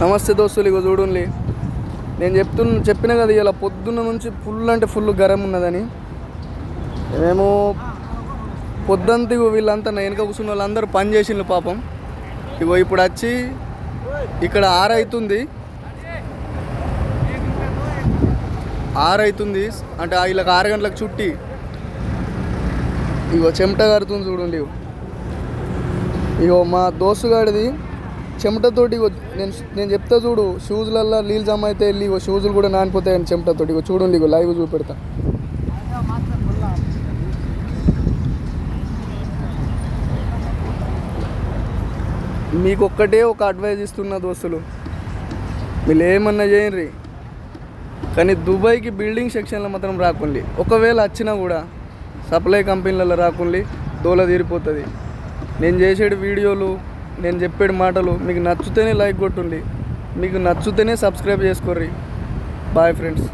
నమస్తే దోస్తులు ఇగో చూడండి నేను చెప్తున్న చెప్పిన కదా ఇలా పొద్దున్న నుంచి ఫుల్ అంటే ఫుల్ గరం ఉన్నదని. మేము పొద్దంతా ఇగో వీళ్ళంతా నా వెనక కూర్చున్న వాళ్ళందరూ పని చేసిండ్రు పాపం. ఇగో ఇప్పుడు వచ్చి ఇక్కడ ఆరైతుంది అవుతుంది అవుతుంది అంటే వీళ్ళకి ఆరు గంటలకు చుట్టి. ఇగో చెమట కడుతుంది చూడండి. ఇగో. ఇగో మా దోస్తుగాడిది చెమటతోటి నేను నేను చెప్తా చూడు షూజ్లల్లో నీళ్ళు జమ అయితే వెళ్ళి షూజులు కూడా నానిపోతాయని చెమటతోటి ఇగో చూడండి ఇగో లైవ్ చూపెడతా. మీకు ఒక్కటే ఒక అడ్వైజ్ ఇస్తున్న దోస్తులు. మీరు ఏమన్నా చేయండి. కానీ దుబాయ్కి బిల్డింగ్ సెక్షన్లో మాత్రం రాకుండి. ఒకవేళ వచ్చినా కూడా సప్లై కంపెనీలలో రాకుండా దోల తీరిపోతుంది. నేను చేసేడు వీడియోలు నేను చెప్పేడు మాటలు మీకు నచ్చితేనే లైక్ కొట్టుండి. మీకు నచ్చితేనే సబ్స్క్రైబ్ చేసుకోర్రి. Bye friends.